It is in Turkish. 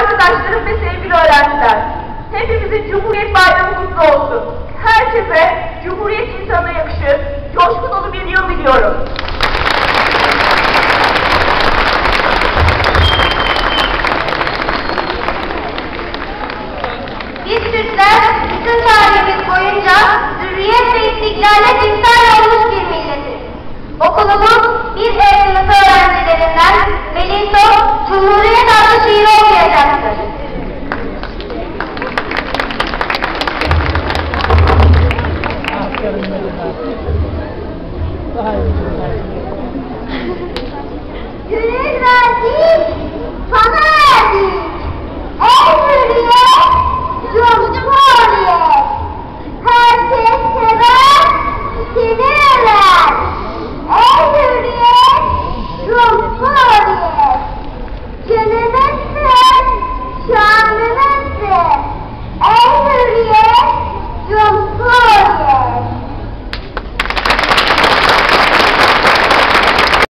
arkadaşlarım ve sevgili öğrenciler. Hepimizin Cumhuriyet Bayramı kutlu olsun. Herkese Cumhuriyet insanına yakışır, coşku dolu bir yıl diliyorum. Biz Türkler Gönül verdik, sana verdik. Herkes sever, seni över. Ey hürriyet,